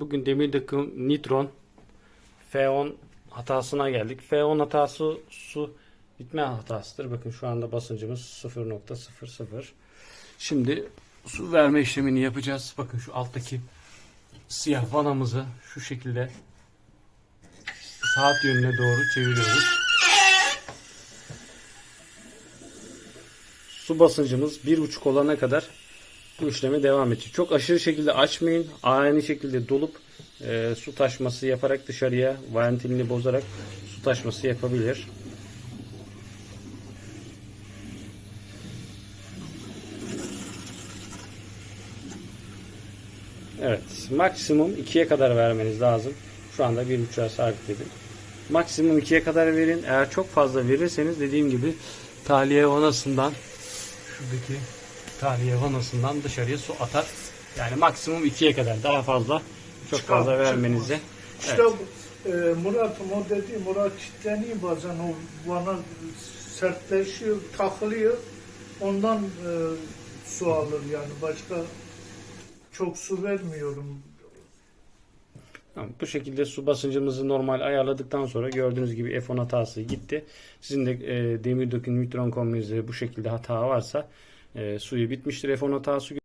Bugün demir döküm nitron F10 hatasına geldik. F10 hatası su bitme hatasıdır. Bakın şu anda basıncımız 0.00. Şimdi su verme işlemini yapacağız. Bakın şu alttaki siyah vanamızı şu şekilde saat yönüne doğru çeviriyoruz. Su basıncımız 1.5 olana kadar bu işleme devam edecek. Çok aşırı şekilde açmayın. Aynı şekilde dolup e, su taşması yaparak dışarıya ventilini bozarak su taşması yapabilir. Evet. Maksimum 2'ye kadar vermeniz lazım. Şu anda 1.5'a sabitledim. Maksimum 2'ye kadar verin. Eğer çok fazla verirseniz dediğim gibi tahliye vanasından şuradaki tahliye vanasından dışarıya su atar. Yani maksimum 2'ye kadar daha fazla çok Çıkar, fazla vermenize. İşte Evet. e, Murat o dedi Murat kilitleniyor bazen o bana sertleşiyor, takılıyor. Ondan e, su alır yani başka çok su vermiyorum. Tamam, bu şekilde su basıncımızı normal ayarladıktan sonra gördüğünüz gibi F10 hatası gitti. Sizin de e, demir döküm nitron kombinizde bu şekilde hata varsa e, suyu bitmiştir F10 hatası